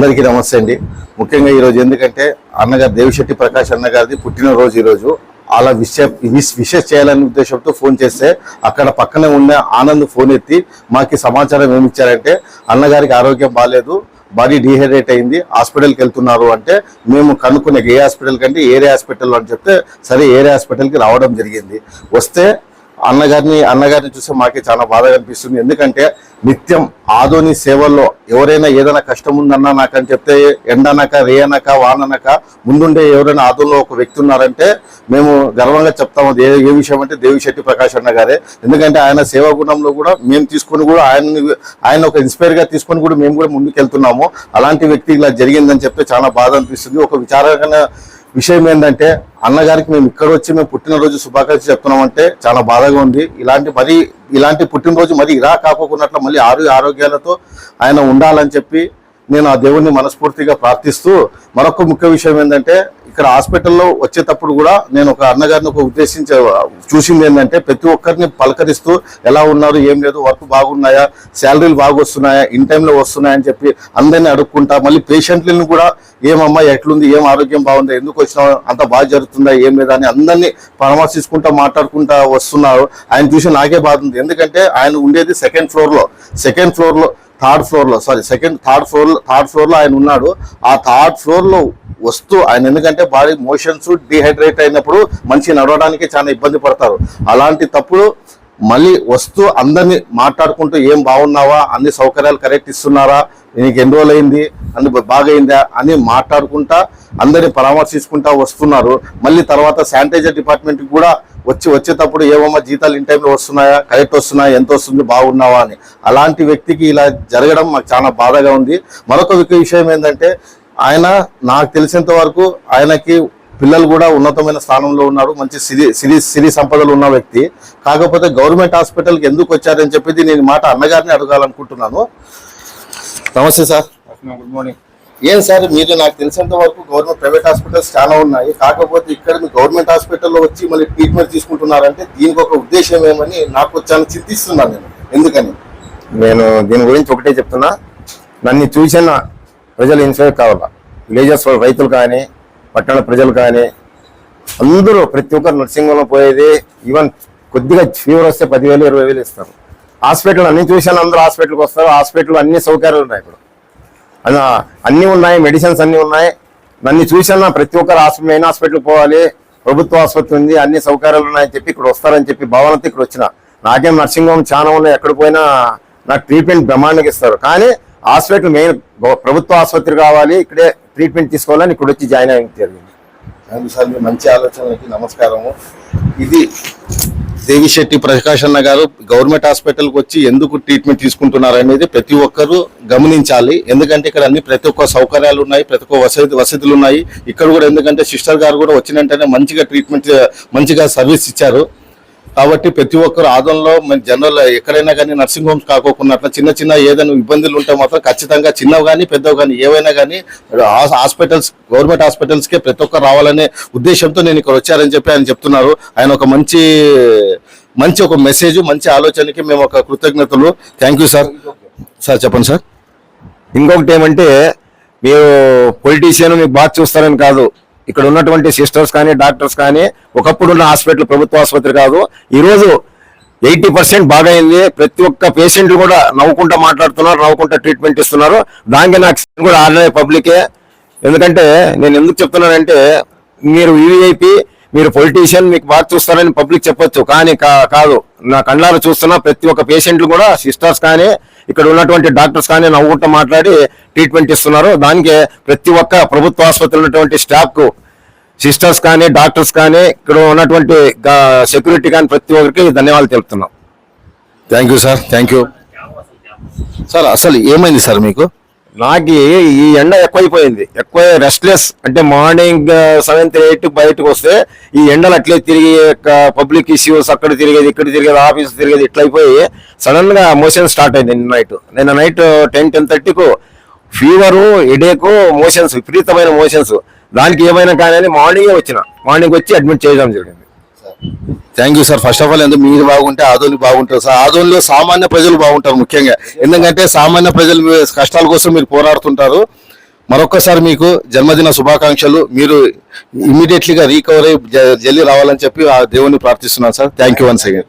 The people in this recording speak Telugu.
అందరికీ నమస్తే అండి. ముఖ్యంగా ఈరోజు ఎందుకంటే అన్నగారు దేవిశెట్టి ప్రకాష్ అన్నగారిది పుట్టినరోజు ఈరోజు. అలా విష విష్ విషెస్ చేయాలనే ఉద్దేశంతో ఫోన్ చేస్తే అక్కడ పక్కనే ఉన్న ఆనంద్ ఫోన్ ఎత్తి మాకు సమాచారం ఏమిచ్చారంటే అన్నగారికి ఆరోగ్యం బాగాలేదు బాడీ డీహైడ్రేట్ అయింది హాస్పిటల్కి వెళ్తున్నారు అంటే మేము కనుక్కునే ఏ హాస్పిటల్ కంటే ఏరే హాస్పిటల్ అని చెప్తే సరే ఏరే హాస్పిటల్కి రావడం జరిగింది. వస్తే అన్నగారిని అన్నగారిని చూస్తే మాకే చాలా బాధగా అనిపిస్తుంది. ఎందుకంటే నిత్యం ఆదోని సేవల్లో ఎవరైనా ఏదైనా కష్టం ఉందన్నా నాకని చెప్తే ఎండనక రేయనక వాననక ముందుండే ఎవరైనా ఆదోలో ఒక వ్యక్తి ఉన్నారంటే మేము గర్వంగా చెప్తాము ఏ ఏ విషయం అంటే దేవిశెట్టి ప్రకాష్ అన్న గారే. ఎందుకంటే ఆయన సేవా గుణంలో కూడా మేము తీసుకొని కూడా ఆయన ఆయన ఒక ఇన్స్పైర్గా తీసుకొని కూడా మేము కూడా ముందుకు వెళ్తున్నాము అలాంటి వ్యక్తి ఇలా జరిగిందని చెప్తే చాలా బాధ అనిపిస్తుంది. ఒక విచారకరమైన విషయం ఏంటంటే అన్నగారికి మేము ఇక్కడ వచ్చి మేము పుట్టినరోజు శుభాకాంక్షలు చెప్తున్నామంటే చాలా బాధగా ఉంది. ఇలాంటి మరీ ఇలాంటి పుట్టినరోజు మరి ఇలా కాకోకున్నట్లు మళ్ళీ ఆరు ఆరోగ్యాలతో ఆయన ఉండాలని చెప్పి నేను ఆ దేవుణ్ణి మనస్ఫూర్తిగా ప్రార్థిస్తూ మరొక ముఖ్య విషయం ఏంటంటే ఇక్కడ హాస్పిటల్లో వచ్చేటప్పుడు కూడా నేను ఒక అన్నగారిని ఒక ఉద్దేశించే చూసింది ఏంటంటే ప్రతి ఒక్కరిని పలకరిస్తూ ఎలా ఉన్నారు ఏం లేదు వర్క్ బాగున్నాయా శాలరీలు బాగా వస్తున్నాయా ఇన్ టైంలో వస్తున్నాయని చెప్పి అందరినీ అడుక్కుంటా మళ్ళీ పేషెంట్లను కూడా ఏమమ్మా ఎట్లుంది ఏం ఆరోగ్యం బాగుంది ఎందుకు వచ్చినావు అంత బాగా జరుగుతుందా ఏం లేదా అని అందరినీ పరామర్శించుకుంటా మాట్లాడుకుంటా వస్తున్నారు. ఆయన చూసి నాకే బాధ ఉంది. ఎందుకంటే ఆయన ఉండేది సెకండ్ ఫ్లోర్లో సెకండ్ ఫ్లోర్లో థర్డ్ ఫ్లోర్లో sorry second third floor third ఫ్లోర్లో ఆయన ఉన్నాడు. ఆ థర్డ్ ఫ్లోర్లో వస్తూ ఆయన ఎందుకంటే బాడీ మోషన్స్ డిహైడ్రేట్ అయినప్పుడు మనిషి నడవడానికి చాలా ఇబ్బంది పడతారు. అలాంటి తప్పుడు మళ్ళీ వస్తూ అందరినీ మాట్లాడుకుంటూ ఏం బాగున్నావా? అన్ని సౌకర్యాలు కరెక్ట్ ఇస్తున్నారా? నీకు ఎన్ని రోజులు అయింది? అన్ని బాగైందా? అని మాట్లాడుకుంటా అందరిని పరామర్శించుకుంటా వస్తున్నారు. మళ్ళీ తర్వాత శానిటైజర్ డిపార్ట్మెంట్కి కూడా వచ్చి వచ్చేటప్పుడు ఏమమ్మా జీతాలు ఇన్ టైంలో వస్తున్నాయా? కరెక్ట్ వస్తున్నాయా? ఎంత వస్తుంది? బాగున్నావా? అని. అలాంటి వ్యక్తికి ఇలా జరగడం మాకు చాలా బాధగా ఉంది. మరొక విషయం ఏంటంటే ఆయన నాకు తెలిసినంత వరకు ఆయనకి పిల్లలు కూడా ఉన్నతమైన స్థానంలో ఉన్నారు మంచి సిరి సిరి సిరి సంపదలు ఉన్న వ్యక్తి. కాకపోతే గవర్నమెంట్ హాస్పిటల్కి ఎందుకు వచ్చారని చెప్పేది నేను మాట అన్నగారిని అడగాలనుకుంటున్నాను. నమస్తే సార్. Good morning. ఏం సార్ మీరు నాకు తెలిసినంత వరకు గవర్నమెంట్ ప్రైవేట్ హాస్పిటల్స్ చాలా ఉన్నాయి. కాకపోతే ఇక్కడ గవర్నమెంట్ హాస్పిటల్లో వచ్చి మళ్ళీ ట్రీట్మెంట్ తీసుకుంటున్నారంటే దీనికి ఒక ఉద్దేశం ఏమని నాకు చాలా చింతిస్తున్నాను నేను. ఎందుకని? నేను దీని గురించి ఒకటే చెప్తున్నా. నన్ను చూసిన ప్రజలు ఇన్స్పైర్ కావాలా? విలేజెస్ రైతులు కానీ పట్టణ ప్రజలు కానీ అందరూ ప్రతి ఒక్కరు నర్సింగ్లో పోయేది ఈవెన్ కొద్దిగా ఫీవర్ వస్తే పదివేలు ఇరవై వేలు ఇస్తారు. హాస్పిటల్ అన్ని చూసాను అందరూ హాస్పిటల్కి వస్తారు హాస్పిటల్ అన్ని సౌకర్యాలు ఉన్నాయి ఇక్కడ అన్నీ అన్ని ఉన్నాయి మెడిసిన్స్ అన్ని ఉన్నాయి. నన్ను చూశాను ప్రతి ఒక్కరు హాస్పిటల్ మెయిన్ హాస్పిటల్కి పోవాలి ప్రభుత్వ ఆసుపత్రి ఉంది అన్ని సౌకర్యాలు ఉన్నాయని చెప్పి ఇక్కడ వస్తారని చెప్పి భావనతో ఇక్కడ వచ్చిన. నాకేం నర్సింగ్ హోమ్ చాలా ఉన్నాయి ఎక్కడ పోయినా నాకు ట్రీట్మెంట్ బ్రహ్మాండంగా ఇస్తారు. కానీ హాస్పిటల్ మెయిన్ ప్రభుత్వ ఆసుపత్రి కావాలి ఇక్కడే ట్రీట్మెంట్ తీసుకోవాలని ఇక్కడ వచ్చి జాయిన్ అయ్యి జరిగింది. సార్ మీ మంచి ఆలోచనలకి నమస్కారము. ఇది దేవిశెట్టి ప్రకాష్ అన్న గారు గవర్నమెంట్ హాస్పిటల్కి వచ్చి ఎందుకు ట్రీట్మెంట్ తీసుకుంటున్నారు అనేది ప్రతి ఒక్కరూ గమనించాలి. ఎందుకంటే ఇక్కడ అన్ని ప్రతి ఒక్క సౌకర్యాలు ఉన్నాయి ప్రతి ఒక్క వసతి వసతులు ఉన్నాయి. ఇక్కడ కూడా ఎందుకంటే సిస్టర్ గారు కూడా వచ్చిన వెంటనే మంచిగా ట్రీట్మెంట్ మంచిగా సర్వీస్ ఇచ్చారు. కాబట్టి ప్రతి ఒక్కరు ఆదంలో మన జనరల్ ఎక్కడైనా కానీ నర్సింగ్ హోమ్స్ కాకోకుండా అట్లా చిన్న చిన్న ఏదైనా ఇబ్బందులు ఉంటే మాత్రం ఖచ్చితంగా చిన్నవి కానీ పెద్దవి కానీ ఏవైనా కానీ హాస్పిటల్స్ గవర్నమెంట్ హాస్పిటల్స్కే ప్రతి ఒక్కరు రావాలనే ఉద్దేశంతో నేను ఇక్కడ వచ్చారని చెప్పి ఆయన చెప్తున్నారు. ఆయన ఒక మంచి మంచి ఒక మెసేజ్ మంచి ఆలోచనకి మేము ఒక కృతజ్ఞతలు. థ్యాంక్ యూ సార్ సార్ చెప్పండి సార్ ఇంకొకటి ఏమంటే మీరు పొలిటీషియన్ మీకు బాగా చూస్తారని కాదు. ఇక్కడ ఉన్నటువంటి సిస్టర్స్ కానీ డాక్టర్స్ కానీ ఒకప్పుడు ఉన్న హాస్పిటల్ ప్రభుత్వ ఆసుపత్రి కాదు. ఈరోజు ఎయిటీ పర్సెంట్ బాగైంది. ప్రతి ఒక్క పేషెంట్లు కూడా నవ్వుకుంటా మాట్లాడుతున్నారు నవ్వుకుంటా ట్రీట్మెంట్ ఇస్తున్నారు. దానికి నాకు కూడా ఆర్డర్ పబ్లికే ఎందుకంటే నేను ఎందుకు చెప్తున్నానంటే మీరు వివిఐపి మీరు పొలిటీషియన్ మీకు బాగా చూస్తారని పబ్లిక్ చెప్పొచ్చు. కానీ కా- కాదు. నా కళ్ళారు చూస్తున్న ప్రతి ఒక్క పేషెంట్లు కూడా సిస్టర్స్ కానీ ఇక్కడ ఉన్నటువంటి డాక్టర్స్ కానీ నవ్వుకుంటూ మాట్లాడి ట్రీట్మెంట్ ఇస్తున్నారు. దానికి ప్రతి ఒక్క ప్రభుత్వ ఆసుపత్రిలో ఉన్నటువంటి స్టాఫ్కు సిస్టర్స్ కానీ డాక్టర్స్ కానీ ఇక్కడ ఉన్నటువంటి సెక్యూరిటీ కానీ ప్రతి ఒక్కరికి ధన్యవాదాలు తెలుపుతున్నాం. Thank you sir thank you sir అసలు ఏమైంది సార్ మీకు? నాకు ఈ ఎండ ఎక్కువైపోయింది. ఎక్కువ రెస్ట్లెస్ అంటే మార్నింగ్ సెవెంత్ ఎయిట్ బయటకు వస్తే ఈ ఎండలు అట్లే తిరిగి పబ్లిక్ ఇష్యూస్ అక్కడ తిరిగేది ఇక్కడ తిరిగేది ఆఫీస్ తిరిగేది ఇట్లా అయిపోయి సడన్గా మోషన్ స్టార్ట్ అయింది నిన్న నైట్ నిన్న నైట్ టెన్ టెన్ థర్టీకు ఫీవరు హెడేక్ మోషన్స్ విపరీతమైన మోషన్స్ దానికి ఏమైనా కానీ మార్నింగే వచ్చిన. మార్నింగ్ వచ్చి అడ్మిట్ చేయడం జరిగింది. Thank you sir first of all ఎందుకు మీరు బాగుంటే ఆదోని బాగుంటారు సార్ ఆదోనిలో సామాన్య ప్రజలు బాగుంటారు ముఖ్యంగా. ఎందుకంటే సామాన్య ప్రజలు మీ కష్టాల కోసం మీరు పోరాడుతుంటారు. మరొకసారి మీకు జన్మదిన శుభాకాంక్షలు. మీరు ఇమీడియట్లీగా రీకవర్ అయ్యి జ- జల్దీ రావాలని చెప్పి ఆ దేవుని ప్రార్థిస్తున్నాను sir thank you once again